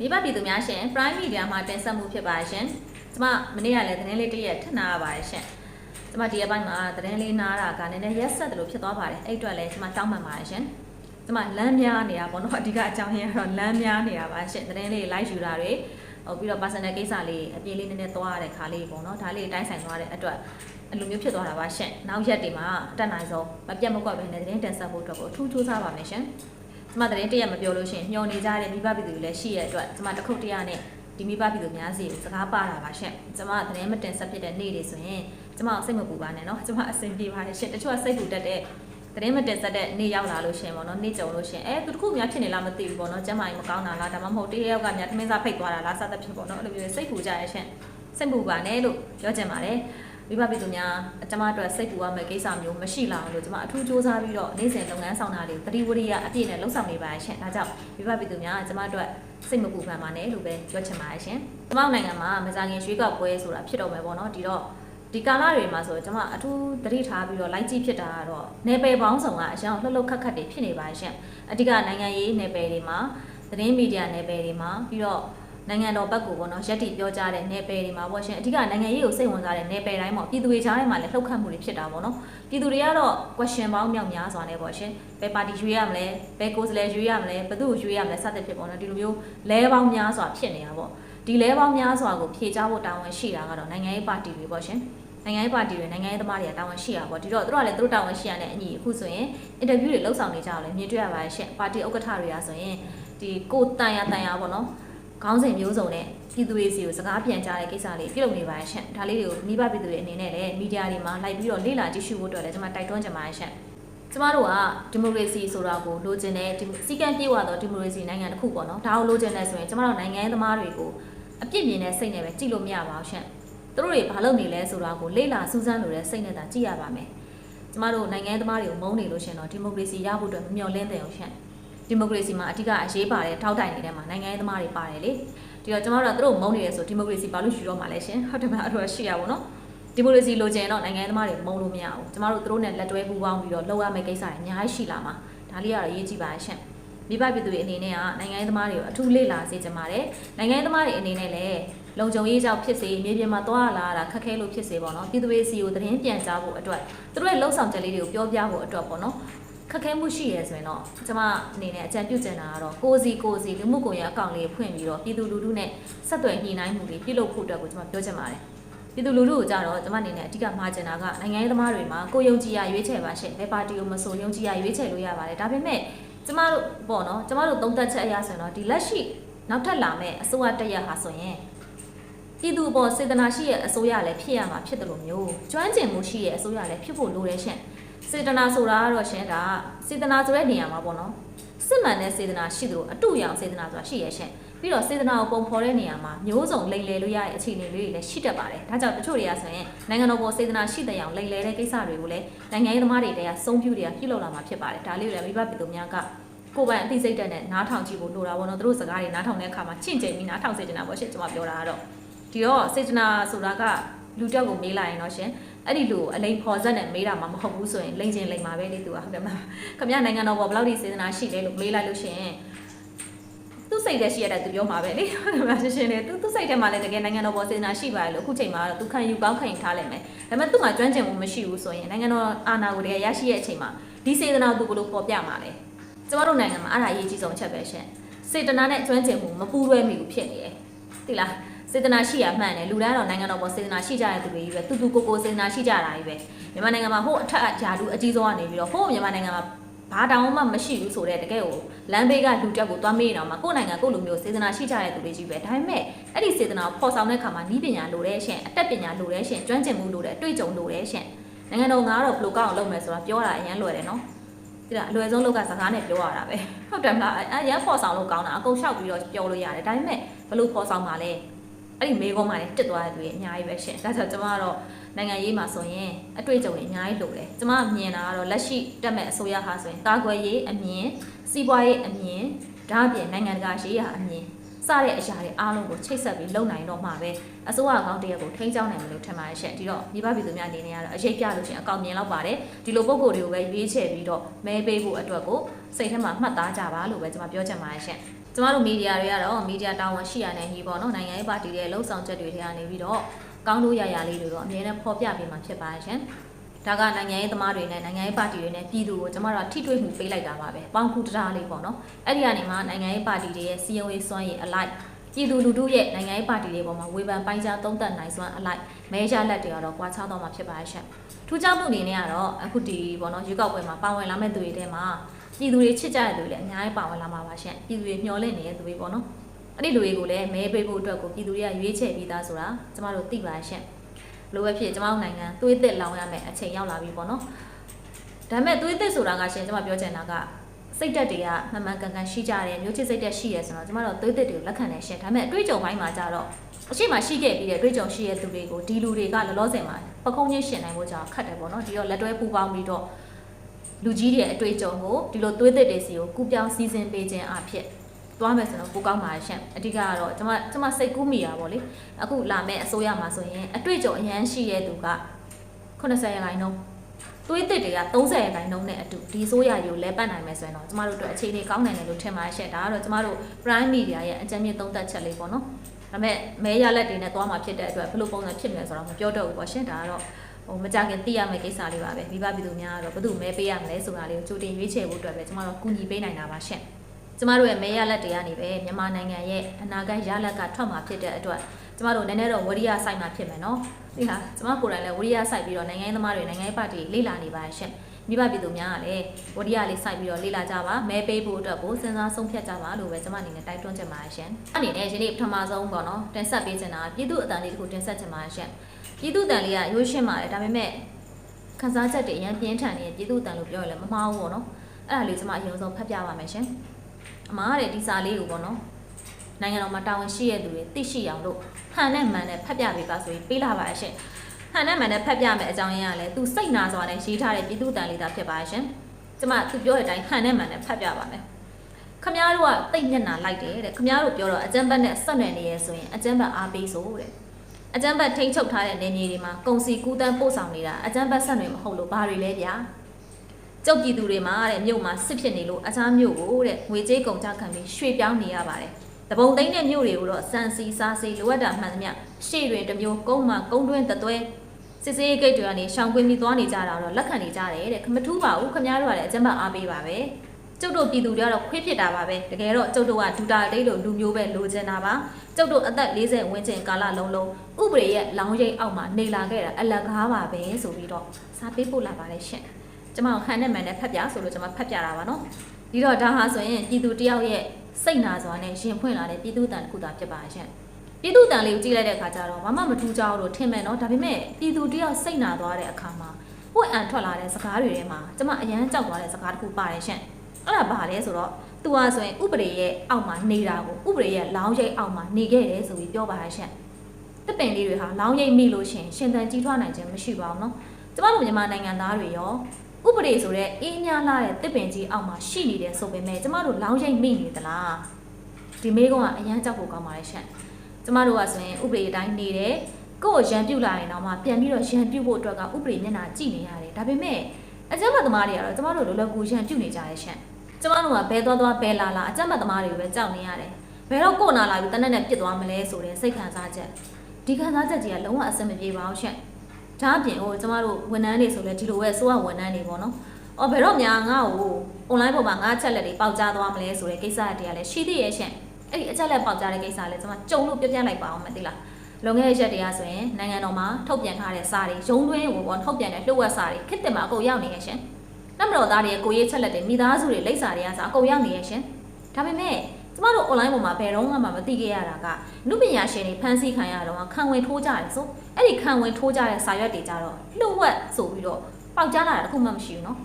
မိဘပြည်သူများရှင် Prime Media မှာတင်ဆက်မှုဖြစ်ပါရှင်ကျမမနေ့ကလည်းသတင်းလေးတစ်ရက်ထပ်နာရပါတယ်ရှင်ကျမဒီရက်ပိုင်းမှာသတင်းလေးနားတာကနည်းနည်းရက်ဆက်တယ်လို့ဖြစ်သွားပါတယ်အဲ့အတွက်လည်းကျမတောင်းပန်ပါတယ်ရှင်ကျမလမ်းများနေတာပေါ့နော်အဓိကအကြောင်းရင်းကတော့လမ်းများနေတာပါရှင်သတင်းလေး live ယူတာတွေဟိုပြီးတော့ personal ကိစ္စလေးအပြေးလေးနည်းနည်းသွားရတဲ့ခါလေးပေါ့နော်ဒါလေးတိုင်းဆိုင်သွားတဲ့အတွက်အလိုမျိုးဖြစ်သွားတာပါရှင်နောက်ရက်တွေမှာအတက်နိုင်ဆုံးမပြတ်မကွက်ပဲနဲ့သတင်းတင်ဆက်ဖို့အတွက်ကိုအထူးစူးစမ်းပါမယ်ရှင် ကျမသတင်းတရက်မပြောလို့ရှိရင်မျောနေကြတဲ့မိဘပြည်သူတွေလည်းရှိရတဲ့အတွက်ကျမတစ်ခုတ်တရနဲ့ဒီမိဘပြည်သူများစီကိုစကားပါတာပါရှင့်ကျမသတင်းမတင်ဆက်ဖြစ်တဲ့နေ့တွေဆိုရင်ကျမစိတ်မပူပါနဲ့เนาะကျမအဆင်ပြေပါတယ်ရှင့်တချို့ကစိတ်ပူတတ်တဲ့သတင်းမတင်ဆက်တဲ့နေ့ရောက်လာလို့ရှင့်ပေါ့နော်နေ့ကြုံလို့ရှင့်အဲသူတစ်ခုများဖြစ်နေလားမသိဘူးပေါ့နော်ကျမကြီးမကောင်းတာလားဒါမှမဟုတ်တရယောက်ကများသမင်းစားဖိတ်သွားတာလားစသဖြင့်ပေါ့နော်အဲ့လိုမျိုးစိတ်ပူကြရရှင့်စိတ်ပူပါနဲ့လို့ပြောချင်ပါတယ် မိဘပြည်သူများကျမအတွက်စိတ်ပူရမယ့်ကိစ္စမျိုးမရှိလာအောင်လို့ကျမအထူးစူးစမ်းပြီးတော့နေ့စဉ်လုပ်ငန်းဆောင်တာတွေတတိဝရိယအပြည့်နဲ့လှုပ်ဆောင်နေပါရှင်ဒါကြောင့်မိဘပြည်သူများကျမအတွက်စိတ်မပူပန်ပါနဲ့လို့ပဲပြောချင်ပါတယ်ရှင်ကျမတို့နိုင်ငံမှာမစားခင်ရွေးကောက်ပွဲဆိုတာဖြစ်တော့မယ်ပေါ့နော်ဒီတော့ဒီကာလတွေမှာဆိုကျမအထူးတတိထားပြီးတော့လိုက်ကြည့်ဖြစ်တာကတော့နယ်ပယ်ပေါင်းစုံကအရောင်လှုပ်လှုပ်ခတ်ခတ်တွေဖြစ်နေပါရှင်အဓိကနိုင်ငံရေးနယ်ပယ်တွေမှာသတင်းမီဒီယာနယ်ပယ်တွေမှာပြီးတော့ နိုင်ငံတော်ဘက်ကိုပေါ့နော်ရက်တီပြောကြတဲ့နယ်ပယ်တွေမှာပေါ့ရှင်အဓိကနိုင်ငံရေးကိုစိတ်ဝင်စားတဲ့နယ်ပယ်တိုင်းပေါ့ပြည်သူတွေကြားထဲမှာလည်းလှုပ်ခတ်မှုတွေဖြစ်တာပေါ့နော်ပြည်သူတွေကတော့ question ပေါင်းမြောက်များစွာနဲ့ပေါ့ရှင်ဘယ်ပါတီရွေးရမလဲဘယ်ကိုယ်စားလှယ်ရွေးရမလဲဘယ်သူ့ကိုရွေးရမလဲစသဖြင့်ပေါ့နော်ဒီလိုမျိုးလဲပေါင်းများစွာဖြစ်နေတာပေါ့ဒီလဲပေါင်းများစွာကိုဖြေချဖို့တာဝန်ရှိတာကတော့နိုင်ငံရေးပါတီတွေပေါ့ရှင်နိုင်ငံရေးပါတီတွေနိုင်ငံရေးသမားတွေကတာဝန်ရှိတာပေါ့ဒီတော့သူတို့ကလည်းသူတို့တာဝန်ရှိရတဲ့အညီအခုဆိုရင်အင်တာဗျူးတွေလှုပ်ဆောင်နေကြအောင်လည်းမြင်တွေ့ရပါတယ်ရှင်ပါတီဥက္ကဋ္ဌတွေကဆိုရင်ဒီကိုတန်ရတန်ရပေါ့နော် ခေါင်းစဉ်မျိုးစုံနဲ့ပြည်သူတွေစီကိုစကားပြန်ကြားတဲ့ကိစ္စလေးပြုလုပ်နေပါရှင့်ဒါလေးတွေကိုမိဘပြည်သူတွေအနေနဲ့လည်းမီဒီယာတွေမှာလိုက်ပြီးတော့လေ့လာကြည့်ရှုဖို့အတွက်လည်းကျွန်မတိုက်တွန်းချင်ပါတယ်ရှင့်ကျမတို့ကဒီမိုကရေစီဆိုတာကိုလိုချင်တဲ့ဒီစီကံပြေဝသောဒီမိုကရေစီနိုင်ငံတစ်ခုပေါ့နော်ဒါကိုလိုချင်တဲ့ဆိုရင်ကျမတို့နိုင်ငံသမားတွေကိုအပြစ်မြင်တဲ့စိတ်နဲ့ပဲကြည့်လို့မရပါဘူးရှင့်သူတို့တွေဘာလုပ်နေလဲဆိုတာကိုလေ့လာစူးစမ်းလို့တဲ့စိတ်နဲ့သာကြည့်ရပါမယ်ကျမတို့နိုင်ငံသမားတွေကိုမုန်းနေလို့ရှင်တော့ဒီမိုကရေစီရဖို့အတွက်မမျှော်လင့်တဲ့အောင်ရှင့် ဒီမိုကရေစီမှာအဓိကအရေးပါတဲ့ထောက်တိုင်နေတဲ့မှာနိုင်ငံရေးသမားတွေပါတယ်လေဒီတော့ကျမတို့ကသူတို့မုန်းနေတယ်ဆိုဒီမိုကရေစီဘာလို့ယူတော့မှာလဲရှင်ဟုတ်တယ်မလားအဲ့ဒါရှိရပါဘောနော်ဒီမိုကရေစီလိုချင်တော့နိုင်ငံရေးသမားတွေမုန်းလို့မရဘူးကျမတို့သူတို့နဲ့လက်တွဲပူးပေါင်းပြီးတော့လုပ်ရမယ့်ကိစ္စတွေအများကြီးရှိလာမှာဒါလေးကတော့အရေးကြီးပါရှင်မိဘပြည်သူတွေအနေနဲ့ကနိုင်ငံရေးသမားတွေကိုအထူးလေ့လာစေချင်ပါတယ်နိုင်ငံရေးသမားတွေအနေနဲ့လည်းလုံခြုံရေးကြောင့်ဖြစ်စေမြေပြင်မှာသွားလာတာခက်ခဲလို့ဖြစ်စေပေါ့နော်ပြည်သူတွေစီကိုသတင်းပြန်ကြားဖို့အတွက်သူတို့ရဲ့လှုပ်ဆောင်ချက်လေးတွေကိုပြောပြဖို့အတွက်ပေါ့နော် ခက်ခဲမှုရှိရဲဆိုရင်တော့ကျွန်မအနေနဲ့အကြံပြုချင်တာကတော့ကိုစီကိုစီလူမှုကွန်ရက်အကောင့်လေးဖွင့်ပြီးတော့ပြည်သူလူထုနဲ့ဆက်သွယ်ညှိနှိုင်းမှုတွေပြုလုပ်ဖို့အတွက်ကိုကျွန်မပြောချင်ပါတယ်ပြည်သူလူထုကိုကြတော့ကျွန်မအနေနဲ့အဓိကမှာချင်တာကနိုင်ငံရေးသမားတွေမှာကိုယုံကြည်ရရွေးချယ်ပါရှင်ဘယ်ပါတီကိုမဆိုယုံကြည်ရရွေးချယ်လို့ရပါတယ်ဒါပေမဲ့ကျွန်မတို့ပေါ့နော်ကျွန်မတို့သုံးသက်ချက်အရဆိုရင်တော့ဒီလက်ရှိနောက်ထပ်လာမယ့်အစိုးရတက်ရဟာဆိုရင်ပြည်သူပေါ်စေတနာရှိရဲ့အစိုးရလည်းဖြစ်ရမှာဖြစ်တယ်လို့မျိုးကျွမ်းကျင်မှုရှိရဲ့အစိုးရလည်းဖြစ်ဖို့လိုတယ်ရှင် စေတနာဆိုတာကတော့ရှင်ဒါစေတနာဆိုတဲ့နေရာမှာပေါ့နော်စစ်မှန်တဲ့စေတနာရှိသလိုအတူရောင်စေတနာဆိုတာရှိရရှင်ပြီးတော့စေတနာကိုပုံဖော်တဲ့နေရာမှာမျိုးစုံလိမ်လည်လို့ရတဲ့အခြေအနေလေးတွေလည်းရှိတတ်ပါတယ်ဒါကြောင့်တချို့တွေကဆိုရင်နိုင်ငံတော်ပေါ်စေတနာရှိတဲ့အောင်လိမ်လည်တဲ့ကိစ္စတွေကိုလည်းနိုင်ငံရေးသမားတွေတည်းကစုံပြူတွေကပြုလုပ်လာမှာဖြစ်ပါတယ်ဒါလေးကိုလည်းမိဘပြည်သူများကကိုယ်ပိုင်အသိစိတ်ဓာတ်နဲ့နားထောင်ကြည့်ဖို့လိုတာပေါ့နော်သူတို့စကားတွေနားထောင်တဲ့အခါမှာချင့်ချိန်ပြီးနားထောင်စေချင်တာပေါ့ရှင်ကျွန်မပြောတာကတော့ဒီတော့စေတနာဆိုတာကလူတက်ကိုမေးလိုက်ရင်တော့ရှင် အဲ့ဒီလိုအလိန်ဖော်ဆက်နဲ့မေးတာမှမဟုတ်ဘူးဆိုရင်လိန်ချင်းလိန်မှာပဲလေသူကဟုတ်တယ်မလားခမရနိုင်ငံတော်ပေါ်ဘယ်လောက်ထိစေတနာရှိလဲလို့မေးလိုက်လို့ရှိရင်သူ့စိတ်ထဲရှိရတဲ့သူပြောမှာပဲလေဟုတ်တယ်မလားရှင်းရှင်းလေးသူသူ့စိတ်ထဲမှာလည်းတကယ်နိုင်ငံတော်ပေါ်စေတနာရှိပါတယ်လို့အခုချိန်မှာတော့သူခံယူကောင်းခံယူထားလိုက်မယ်ဒါပေမဲ့သူ့မှာကျွမ်းကျင်မှုမရှိဘူးဆိုရင်နိုင်ငံတော်အာဏာကိုတကယ်ရရှိရဲ့အချိန်မှာဒီစေတနာကိုသူဘယ်လိုပေါ်ပြမှာလဲကျမတို့နိုင်ငံမှာအဲ့ဒါအရေးကြီးဆုံးအချက်ပဲရှင်စေတနာနဲ့ကျွမ်းကျင်မှုမပူးလွဲမိဘူးဖြစ်နေတယ်သိလား စေတနာရှိရမှန်တယ်လူတိုင်းတော့နိုင်ငံတော်ပေါ်စေတနာရှိကြတဲ့သူတွေကြီးပဲတူတူကိုကိုစေတနာရှိကြတာကြီးပဲမြန်မာနိုင်ငံမှာဟိုအထက်ဂျာလူအကြီးဆုံးကနေပြီးတော့ဟိုမြန်မာနိုင်ငံမှာဘာတောင်မှမရှိဘူးဆိုတဲ့တကယ်ကိုလမ်းဘေးကလူတက်ကိုသွားမေးနေတော့မှကိုယ့်နိုင်ငံကိုယ့်လူမျိုးစေတနာရှိကြတဲ့သူတွေကြီးပဲဒါပေမဲ့အဲ့ဒီစေတနာကိုပေါ်ဆောင်တဲ့ခါမှာဤပညာလိုတဲ့ရှင်အတက်ပညာလိုတဲ့ရှင်ကျွမ်းကျင်မှုလိုတဲ့အတွေ့အကြုံလိုတဲ့ရှင်နိုင်ငံတော်ငါတော့ဘယ်လိုကောက်အောင်လုပ်မယ်ဆိုတာပြောတာအရင်လွယ်တယ်နော်ဒီကအလွယ်ဆုံးလောက်ကစကားနဲ့ပြောရတာပဲဟုတ်တယ်မလားအရန်ပေါ်ဆောင်လို့ကောင်းတာအကုန်လျှောက်ပြီးတော့ပြောလို့ရတယ်ဒါပေမဲ့ဘယ်လိုပေါ်ဆောင်မှာလဲ အဲ့ဒီမေကုန်းမှာလည်းတက်သွားတဲ့သူတွေအများကြီးပဲရှင်ဒါကြောင့်ကျမကတော့နိုင်ငံရေးမှာဆိုရင်အတွေ့အကြုံတွေအများကြီးလိုတယ်ကျမမြင်တာကတော့လက်ရှိတက်မဲ့အစိုးရဟာဆိုရင်ကာကွယ်ရေးအမြင်စီးပွားရေးအမြင်ဒါအပြင်နိုင်ငံတကာရေးရာအမြင်စတဲ့အရာတွေအားလုံးကိုချိတ်ဆက်ပြီးလုပ်နိုင်တော့မှပဲအစိုးရအကောင့်တရက်ကိုထိန်းချောင်းနိုင်မယ်လို့ထင်ပါတယ်ရှင့်ဒီတော့မိဘပြည်သူများအနေနဲ့ကတော့အရေးပြလို့ရှရင်အကောင့်မြင်လောက်ပါတယ်ဒီလိုပုံကိုယ်တွေကိုပဲရွေးချယ်ပြီးတော့မဲပေးဖို့အတွက်ကိုစိတ်ထဲမှာမှတ်သားကြပါလို့ပဲကျွန်မပြောချင်ပါတယ်ရှင့် ကျမတို့မီဒီယာတွေကတော့မီဒီယာတာဝန်ရှိရတဲ့ညီပေါ့နော်နိုင်ငံရေးပါတီတွေလှုပ်ဆောင်ချက်တွေထဲကနေပြီးတော့ကောင်းလို့ရရလေးတွေတော့အမြဲတမ်းဖော်ပြပေးမှာဖြစ်ပါရှင်ဒါကနိုင်ငံရေးသမားတွေနဲ့နိုင်ငံရေးပါတီတွေနဲ့ပြည်သူကိုကျမတို့ကထိတွေ့မှုပေးလိုက်တာပါပဲပေါင်းခုတရားလေးပေါ့နော်အဲ့ဒီကနေမှနိုင်ငံရေးပါတီတွေရဲ့စီယုံရေးစွမ်းရည်အလိုက်ပြည်သူလူထုရဲ့နိုင်ငံရေးပါတီတွေပေါ်မှာဝေဖန်ပိုင်းခြားသုံးသပ်နိုင်စွမ်းအလိုက်မဲရလက်တွေကတော့ကွာခြားတော့မှာဖြစ်ပါရဲ့ရှင်ထူးခြားမှုအနေနဲ့ကတော့အခုဒီပေါ့နော်ရွေးကောက်ပွဲမှာပါဝင်လာမဲ့သူတွေထဲမှာ ပြည်သူတွေချစ်ကြတဲ့သူတွေလည်းအများကြီးပါဝင်လာမှာပါရှင်ပြည်သူတွေမျှော်လင့်နေတဲ့သူတွေပေါ့နော်အဲ့ဒီလူတွေကိုလည်းမဲပေးဖို့အတွက်ကိုပြည်သူတွေကရွေးချယ်ပြီးသားဆိုတာကျမတို့သိပါရဲ့ရှင်လိုပဲဖြစ်ကျမတို့နိုင်ငံသွေးသစ်လောင်ရမယ်အချိန်ရောက်လာပြီပေါ့နော်ဒါပေမဲ့သွေးသစ်ဆိုတာကရှင်ကျမပြောချင်တာကစိတ်တက်တွေကမှန်မှန်ကန်ကန်ရှိကြတယ်မျိုးချစ်စိတ်တက်ရှိရဲဆိုတော့ကျမတို့သွေးသစ်တွေကိုလက်ခံနေရှင်ဒါပေမဲ့အတွေ့အကြုံပိုင်းမှာကြတော့အရှိမရှိခဲ့ပြီးတဲ့အတွေ့အကြုံရှိတဲ့သူတွေကိုဒီလူတွေကလောလောဆယ်မှာပကုံးချင်းရှင်နိုင်ဖို့ကြောင့်ခတ်တယ်ပေါ့နော်ဒီတော့လက်တွဲပူပေါင်းပြီးတော့ လူကြီးတွေရဲ့အတွေ့အကြုံကိုဒီလိုသွေးသစ်တွေစီကိုကူပြောင်းစီစဉ်ပေးခြင်းအဖြစ်သွားမယ်ဆိုတော့ပိုကောင်းပါရှင့်အဓိကကတော့ကျွန်မကျွန်မစိတ်ကူးမိတာပေါ့လေအခုလာမယ့်အစိုးရမှာဆိုရင်အတွေ့အကြုံအရန်ရှိတဲ့သူက80ရာခိုင်နှုန်းသွေးသစ်တွေက30ရာခိုင်နှုန်းနဲ့အတူဒီဆိုရယူလဲပတ်နိုင်မယ်ဆိုရင်တော့ကျမတို့တို့အခြေအနေကောင်းနိုင်တယ်လို့ထင်ပါရှင့်ဒါကတော့ကျမတို့ prime media ရဲ့အကြံဉာဏ်သုံးသပ်ချက်လေးပေါ့နော်ဒါပေမဲ့မဲရလက်တွေနဲ့သွားမှာဖြစ်တဲ့အတွက်ဘယ်လိုပုံစံဖြစ်မလဲဆိုတော့မပြောတော့ဘူးပေါ့ရှင်ဒါကတော့ ဟိုမကြခင်သိရမယ့်ကိစ္စလေးပါပဲမိဘပြည်သူများကတော့ဘယ်သူမဲပေးရမလဲဆိုတာလေးကိုကြိုတင်ရွေးချယ်ဖို့အတွက်ပဲကျမတို့ကူညီပေးနိုင်တာပါရှင်ကျမတို့ရဲ့မဲရလက်တွေကနေပဲမြန်မာနိုင်ငံရဲ့အနာဂတ်ရလက်ကထွက်မှာဖြစ်တဲ့အတွက်ကျမတို့နည်းနည်းတော့ဝရိယစိုက်မှာဖြစ်မယ်နော်ဒီဟာကျမကိုယ်တိုင်လည်းဝရိယစိုက်ပြီးတော့နိုင်ငံရေးသမားတွေနိုင်ငံရေးပါတီလေ့လာနေပါရှင်မိဘပြည်သူများကလည်းဝရိယလေးစိုက်ပြီးတော့လေ့လာကြပါမဲပေးဖို့အတွက်ကိုစဉ်းစားဆုံးဖြတ်ကြပါလို့ပဲကျမအနေနဲ့တိုက်တွန်းချင်ပါတယ်ရှင်အနေနဲ့ဒီနေ့ပထမဆုံးပေါ့နော်တင်ဆက်ပေးချင်တာပြည်သူအတန်လေးတစ်ခုတင်ဆက်ချင်ပါတယ်ရှင် ပြည်သူအတန်လေးကရိုးရှင်းပါတယ်ဒါပေမဲ့ခန်းစားချက်တွေအရင်ပြင်းထန်နေတဲ့ပြည်သူအတန်လို့ပြောရင်လည်းမမှားဘူးပေါ့နော်အဲ့ဒါလေးကျမအရင်ဆုံးဖတ်ပြပါမယ်ရှင်အမားတဲ့ဒီစာလေးကိုပေါ့နော်နိုင်ငံတော်မှာတာဝန်ရှိရတဲ့သူတွေသိရှိအောင်လို့ဟန်နဲ့မှန်နဲ့ဖတ်ပြပေးပါဆိုရင်ပေးလာပါရှင်ဟန်နဲ့မှန်နဲ့ဖတ်ပြမယ်အကြောင်းရင်းကလည်းသူစိတ်နာစွာနဲ့ရေးထားတဲ့ပြည်သူတန်လေးသာဖြစ်ပါရှင်ကျမသူပြောတဲ့အတိုင်းဟန်နဲ့မှန်နဲ့ဖတ်ပြပါမယ်ခမားတို့ကတိတ်မျက်နာလိုက်တယ်တဲ့ခမားတို့ပြောတော့အကျန်းဘတ်နဲ့ဆက်နွယ်နေရဲဆိုရင်အကျန်းဘတ်အားပေးဆိုတဲ့ အကျန်းဘတ်ထိန်းချုပ်ထားတဲ့နေမြေတွေမှာကုံစီကူးတန်းပို့ဆောင်နေတာအကျန်းဘတ်ဆက်နွယ်မဟုတ်လို့ဘာတွေလဲဗျာကျုပ်ပြည်သူတွေမှာတဲ့မြို့မှာစစ်ဖြစ်နေလို့အခြားမြို့ကိုတဲ့ငွေကြေးကုန်ကြခံပြီးရွှေ့ပြောင်းနေရပါတယ်တပုံသိန်းတဲ့မြို့တွေကိုတော့စံစီစားစီလိုအပ်တာမှန်သမျှရှေ့တွင်တစ်မျိုးကုန်းမှကုန်းတွင်းတသွဲစစ်စေးဂိတ်တွေကနေရှောင်ကွင်းပြီးသွားနေကြတာတော့လက်ခံနေကြတယ်တဲ့ခမထူးပါဘူးခမများတို့ကလည်းအကျဉ်းမအားပေးပါပဲ ကျုပ်တို့ပြည်သူတွေကတော့ခွေးဖြစ်တာပါပဲတကယ်တော့ကျုပ်တို့ကဒူတာတိတ်လို့လူမျိုးပဲလိုချင်တာပါကျုပ်တို့အသက်40ဝန်းကျင်ကာလလုံးလုံးဥပဒေရဲ့လောင်းရိပ်အောက်မှာနေလာခဲ့တာအလကားပါပဲဆိုပြီးတော့စာပေးပို့လာပါတယ်ရှင်ကျမတို့ဟန်နဲ့မှန်နဲ့ဖတ်ပြဆိုလို့ကျမဖတ်ပြတာပါနော်ဒီတော့ဒါဟာဆိုရင်ပြည်သူတယောက်ရဲ့စိတ်နာစွာနဲ့ရှင်ဖွင့်လာတဲ့ပြည်သူတန်တစ်ခုသာဖြစ်ပါရှင်ပြည်သူတန်လေးကိုကြည့်လိုက်တဲ့အခါကျတော့ဘာမှမထူးကြဘူးလို့ထင်မယ်နော်ဒါပေမဲ့ပြည်သူတယောက်စိတ်နာသွားတဲ့အခါမှာပွင့်အံထွက်လာတဲ့စကားတွေထဲမှာကျမအရန်ကြောက်သွားတဲ့စကားတစ်ခုပါတယ်ရှင် အဲ့ဒါဘာလဲဆိုတော့သူဟာဆိုရင်ဥပဒေရဲ့အောက်မှာနေတာကိုဥပဒေရဲ့လောင်းရိပ်အောက်မှာနေခဲ့တယ်ဆိုပြီးပြောပါရရှင်တစ်ပင်လေးတွေဟာလောင်းရိပ်မိလို့ရှင်ရှင်သန်ကြီးထွားနိုင်ခြင်းမရှိပါဘူးနော်ကျမတို့မြန်မာနိုင်ငံသားတွေရောဥပဒေဆိုတဲ့အေးများလာတဲ့တစ်ပင်ကြီးအောက်မှာရှိနေတယ်ဆိုပေမဲ့ကျမတို့လောင်းရိပ်မိနေသလားဒီမေးခွန်းကအရန်ကြောက်ဖို့ကောင်းပါတယ်ရှင်ကျမတို့ကဆိုရင်ဥပဒေအတိုင်းနေတယ်ကိုယ့်ကိုရန်ပြုတ်လာရင်တော့မှပြန်ပြီးတော့ရန်ပြုတ်ဖို့အတွက်ကဥပဒေမျက်နှာကြည့်နေရတယ်ဒါပေမဲ့အကျဉ်းမသမားတွေကတော့ကျမတို့လိုလိုကူရန်ပြုတ်နေကြရရှင် ကျမတို့ကဘဲသွားသွားဘဲလာလာအကျဉ်းမသမားတွေကိုပဲကြောက်နေရတယ်ဘယ်တော့ကိုယ်နာလာပြီးတနက်နဲ့ပြစ်သွားမလဲဆိုတဲ့စိတ်ခံစားချက်ဒီခံစားချက်ကြီးကလုံးဝအဆင်မပြေပါဘူးရှင်ဒါအပြင်ဟိုကျမတို့ဝန်ထမ်းတွေဆိုလဲဒီလိုပဲစိုးရဝန်ထမ်းတွေပေါ့နော်။အော်ဘယ်တော့များငါ့ကို online ပေါ်မှာငါချက်လက်တွေပေါက်ကြားသွားမလဲဆိုတဲ့ကိစ္စတွေကလည်းရှိသေးရဲ့ရှင်။အဲ့ဒီအချက်လက်ပေါက်ကြားတဲ့ကိစ္စလည်းကျမကြုံလို့ပြပြလိုက်ပါအောင်မသိလား။လွန်ခဲ့တဲ့ရက်တွေကဆိုရင်နိုင်ငံတော်မှာထုတ်ပြန်ထားတဲ့စာတွေရုံးတွင်းကိုပေါ့ထုတ်ပြန်တဲ့လှုပ်ဝက်စာတွေခစ်တင်မှာအကုန်ရောက်နေရဲ့ရှင်။ နမတော်သားတွေရဲ့ကိုရေးချက်လက်တွေမိသားစုတွေလိပ်စာတွေကစားအကုန်ရောက်နေရဲ့ရှင်။ဒါပေမဲ့ကျမတို့ online ပေါ်မှာဘယ်တော့မှမသိခဲ့ရတာကနုပညာရှင်တွေဖန်ဆီးခံရတော့ခံဝင်ထိုးကြတယ်ဆိုအဲ့ဒီခံဝင်ထိုးကြတဲ့စာရွက်တွေကြတော့လှုပ်ဝက်ဆိုပြီးတော့ပေါက်ကြားလာတာတခုမှမရှိဘူးเนาะ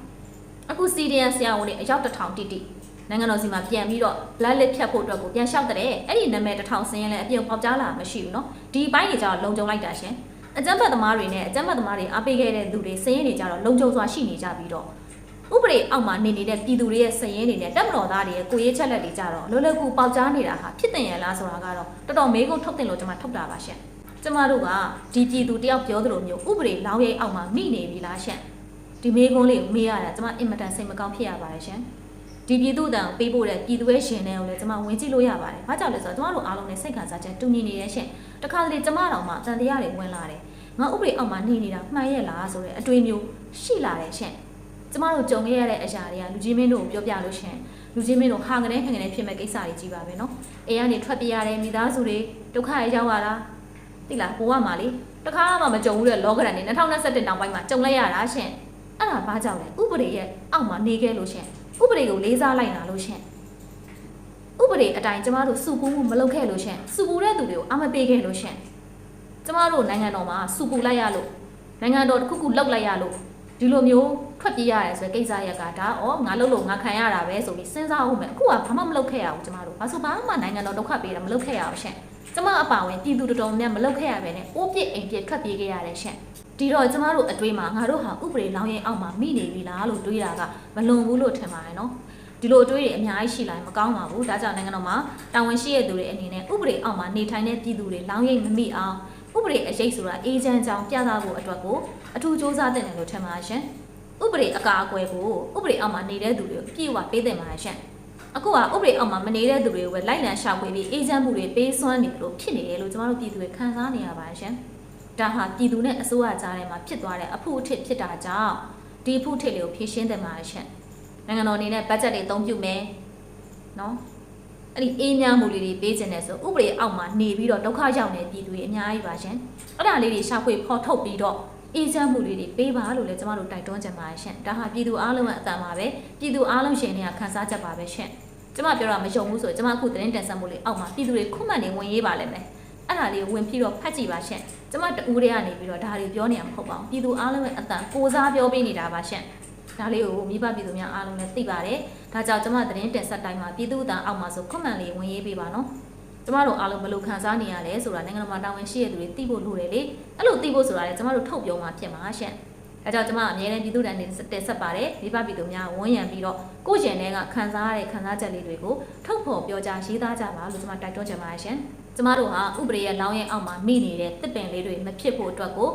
အခု CDN ဆရာဝန်တွေအယောက်တစ်ထောင်တိတိနိုင်ငံတော်စီမှာပြန်ပြီးတော့ blood list ဖြတ်ဖို့အတွက်ကိုပြန်လျှောက်တဲ့အဲ့ဒီနာမည်တစ်ထောင်စင်းရင်လည်းအပြင်ပေါက်ကြားလာမရှိဘူးเนาะဒီဘိုင်းတွေကြတော့လုံခြုံလိုက်တာရှင်အကြမ်းဖက်သမားတွေနဲ့အကြမ်းဖက်သမားတွေအားပေးခဲ့တဲ့သူတွေစင်းရင်တွေကြတော့လုံခြုံစွာရှိနေကြပြီးတော့ ဥပဒေအောက်မှာနေနေတဲ့ပြည်သူတွေရဲ့စည်ရင်းတွေနဲ့တက်မတော်သားတွေရဲ့ကိုရေးချက်လက်တွေကြတော့လောလောကူပေါက်ကြားနေတာဟာဖြစ်တင်ရလားဆိုတာကတော့တော်တော်မေးခွန်းထုတ်တင်လို့ကျွန်မထုတ်တာပါရှင်ကျမတို့ကဒီပြည်သူတယောက်ပြောသလိုမျိုးဥပဒေလောင်းရိပ်အောက်မှာမိနေပြီလားရှင်ဒီမေးခွန်းလေးကိုမေးရတာကျမအင်မတန်စိတ်မကောင်းဖြစ်ရပါတယ်ရှင်ဒီပြည်သူ့တန်ကိုပေးဖို့တဲ့ပြည်သူရဲ့ရှင်တွေကိုလည်းကျမဝင်ကြည့်လို့ရပါတယ်။ဘာကြောင့်လဲဆိုတော့ကျမတို့အားလုံးနဲ့စိတ်ခံစားချက်တူညီနေရဲ့ရှင်။တခါတလေကျမတော်မှတန်တရားတွေဝင်လာတယ်။ငါဥပဒေအောက်မှာနေနေတာမှန်ရဲ့လားဆိုတဲ့အတွေးမျိုးရှိလာတယ်ရှင်။ ကျမတို့ကြုံခဲ့ရတဲ့အရာတွေကလူကြီးမင်းတို့ကိုပြောပြလို့ရှင်လူကြီးမင်းတို့ဟာငနေခငနေဖြစ်မဲ့ကိစ္စတွေကြီးပါပဲနော်။အေးကနေထွက်ပြေးရတဲ့မိသားစုတွေဒုက္ခရရောက်လာတာသိလားဘိုးကမှလေတခါမှမကြုံဘူးတဲ့လောကရန်နေ2021တောင်ပိုင်းမှာကြုံလိုက်ရတာရှင်။အဲ့ဒါဘာကြောင့်လဲဥပဒေရဲ့အောက်မှာနေခဲ့လို့ရှင်ဥပဒေကိုလေးစားလိုက်တာလို့ရှင်ဥပဒေအတိုင်းကျမတို့စုပူမှုမလုပ်ခဲ့လို့ရှင်စုပူတဲ့သူတွေကိုအမပေးခဲ့လို့ရှင်ကျမတို့နိုင်ငံတော်မှာစုပူလိုက်ရလို့နိုင်ငံတော်တစ်ခုခုလောက်လိုက်ရလို့ ဒီလိုမျိုးထွက်ပြေးရတယ်ဆိုတဲ့ကိစ္စရက်ကဒါဩငါလုပ်လို့ငါခံရတာပဲဆိုပြီးစဉ်းစားအောင်မယ်အခုကဘာမှမလုပ်ခဲ့ရဘူးကျမတို့ဘာလို့ဘာမှနိုင်ငံတော်ဒုက္ခပေးတာမလုပ်ခဲ့ရအောင်ရှင်ကျမအပါဝင်ပြည်သူတော်တော်များမလုပ်ခဲ့ရပဲနဲ့အိုးပြစ်အိမ်ပြစ်ထွက်ပြေးခဲ့ရတယ်ရှင်ဒီတော့ကျမတို့အတွေးမှာငါတို့ဟာဥပဒေလောင်းရင်အောက်မှာမိနေပြီလားလို့တွေးတာကမလွန်ဘူးလို့ထင်ပါတယ်နော်ဒီလိုအတွေးတွေအများကြီးရှိလာရင်မကောင်းပါဘူးဒါကြောင့်နိုင်ငံတော်မှာတာဝန်ရှိတဲ့သူတွေအနေနဲ့ဥပဒေအောက်မှာနေထိုင်တဲ့ပြည်သူတွေလောင်းရိပ်မမိအောင် ဥပဒေအရေးဆိုတာအေဂျင့်ကြောင်ပြသဖို့အတွက်ကိုအထူးစ조사တင်တယ်လို့ထင်ပါရှင်ဥပဒေအကာအကွယ်ကိုဥပဒေအောက်မှာနေတဲ့သူတွေကိုပြည့်ဝပေးတင်ပါရှင်အခုကဥပဒေအောက်မှာမနေတဲ့သူတွေကိုပဲလိုက်လံရှာဖွေပြီးအေဂျင့်မှုတွေပေးစွမ်းနေတယ်လို့ဖြစ်နေတယ်လို့ကျမတို့ပြည်သူတွေခံစားနေရပါရှင်ဒါဟာပြည်သူနဲ့အစိုးရကြားထဲမှာဖြစ်သွားတဲ့အဖို့အထစ်ဖြစ်တာကြောင့်ဒီအဖို့အထစ်လေးကိုဖြေရှင်းတင်ပါရှင်နိုင်ငံတော်အနေနဲ့ဘတ်ဂျက်တွေအသုံးပြုမယ်နော် အဲ့ဒီအေးမြမှုလေးတွေပေးခြင်းနဲ့ဆိုဥပဒေအောက်မှာနေပြီးတော့ဒုက္ခရောက်နေပြည်သူတွေအများကြီးပါရှင်အဲ့ဒါလေးတွေရှာဖွေဖော်ထုတ်ပြီးတော့အေးချမ်းမှုလေးတွေပေးပါလို့လည်းကျမတို့တိုက်တွန်းကြပါရှင်ဒါဟာပြည်သူအားလုံးရဲ့အတန်ပါပဲပြည်သူအားလုံးရှင်တွေကခံစားချက်ပါပဲရှင်ကျမပြောတာမယုံဘူးဆိုရင်ကျမအခုသတင်းတင်ဆက်မှုလေးအောက်မှာပြည်သူတွေခုမှတ်နေဝင်ရေးပါလိမ့်မယ်အဲ့ဒါလေးဝင်ပြီးတော့ဖတ်ကြည့်ပါရှင်ကျမတူတွေကနေပြီးတော့ဒါတွေပြောနေရမှာမဟုတ်ပါဘူးပြည်သူအားလုံးရဲ့အတန်ကိုစားပြောပေးနေတာပါရှင် ဒါလေးကိုမိဘပြည်သူများအားလုံးလည်းသိပါတယ်ဒါကြောင့်ကျမသတင်းတင်ဆက်တိုင်းမှာပြည်သူအတန်အောက်မှာဆိုခွန်မှန်လေးဝင်ရေးပေးပါနော်ကျမတို့အားလုံးဘယ်လိုခံစားနေရလဲဆိုတာနိုင်ငံတော်မှာတာဝန်ရှိတဲ့သူတွေသိဖို့လိုတယ်လေအဲ့လိုသိဖို့ဆိုတာလေကျမတို့ထုတ်ပြောမှာဖြစ်မှာရှင့်ဒါကြောင့်ကျမအမြဲတမ်းပြည်သူတန်တင်ဆက်ပါတယ်မိဘပြည်သူများဝန်းရံပြီးတော့ကိုယ့်ရင်ထဲကခံစားရတဲ့ခံစားချက်လေးတွေကိုထုတ်ဖော်ပြောကြားရေးသားကြပါလို့ကျမတိုက်တွန်းချင်ပါတယ်ရှင်ကျမတို့ဟာဥပဒေရဲ့လောင်းရင်အောက်မှာမိနေတဲ့တစ်ပင်လေးတွေမဖြစ်ဖို့အတွက်ကို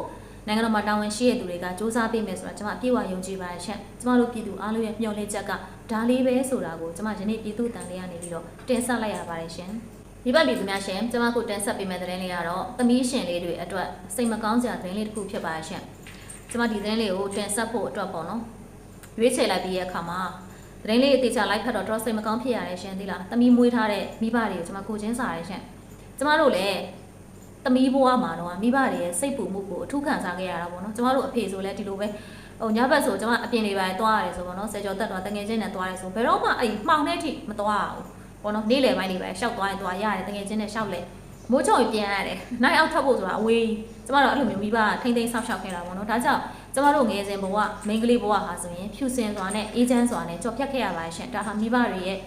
နိုင်ငံတော်မှာတာဝန်ရှိတဲ့သူတွေကစ조사ပေးမယ်ဆိုတာကျွန်မအပြည့်အဝယုံကြည်ပါတယ်ရှင်။ကျွန်မတို့ပြည်သူအားလုံးရဲ့မျှော်လင့်ချက်ကဒါလေးပဲဆိုတာကိုကျွန်မယနေ့ပြည်သူတန်လေးကနေပြီးတော့တင်ဆက်လိုက်ရပါတယ်ရှင်။ဒီဘက်ပြည်သူများရှင်ကျွန်မခုတင်ဆက်ပေးမယ့်သတင်းလေးကတော့သမီးရှင်လေးတွေအတွက်စိတ်မကောင်းစရာသတင်းလေးတစ်ခုဖြစ်ပါရှင်။ကျွန်မဒီသတင်းလေးကိုတင်ဆက်ဖို့အတွက်ပေါ့နော်။ရွေးချယ်လိုက်ပြီးရဲ့အခါမှာသတင်းလေးအသေးချာလိုက်ဖတ်တော့တော့စိတ်မကောင်းဖြစ်ရတယ်ရှင်သိလား။သမီးမွေးထားတဲ့မိဘတွေကိုကျွန်မကိုချင်းစားရရှင်။ကျွန်မတို့လည်း သမီးဘဝမှာတော့မိဘတွေရဲ့စိတ်ပူမှုကိုအထူးခံစားခဲ့ရတာပေါ့နော်ကျမတို့အဖေဆိုလည်းဒီလိုပဲဟိုညဘက်ဆိုကျမအပြင်တွေပါသွားရတယ်ဆိုပေါ့နော်ဆယ်ကျော်တက်တော့တငယ်ချင်းနဲ့သွားရဲဆိုဘယ်တော့မှအဲ့မှောင်တဲ့အထိမသွားဘူးပေါ့နော်နေ့လယ်ပိုင်းတွေပဲရှောက်သွားရင်သွားရတယ်တငယ်ချင်းနဲ့ရှောက်လေမိုးချုံပြန်ရတယ်နိုင်အောင်ထွက်ဖို့ဆိုတာအဝေးကျမတို့အဲ့လိုမျိုးမိဘထိမ့်သိမ်းဆောက်ရှောက်ခဲ့တာပေါ့နော်ဒါကြောင့်ကျမတို့ငယ်စဉ်ဘဝမိန်းကလေးဘဝဟာဆိုရင်ဖြူစင်စွာနဲ့အေးချမ်းစွာနဲ့ကြော်ဖြတ်ခဲ့ရပါရှင်ဒါဟာမိဘတွေရဲ့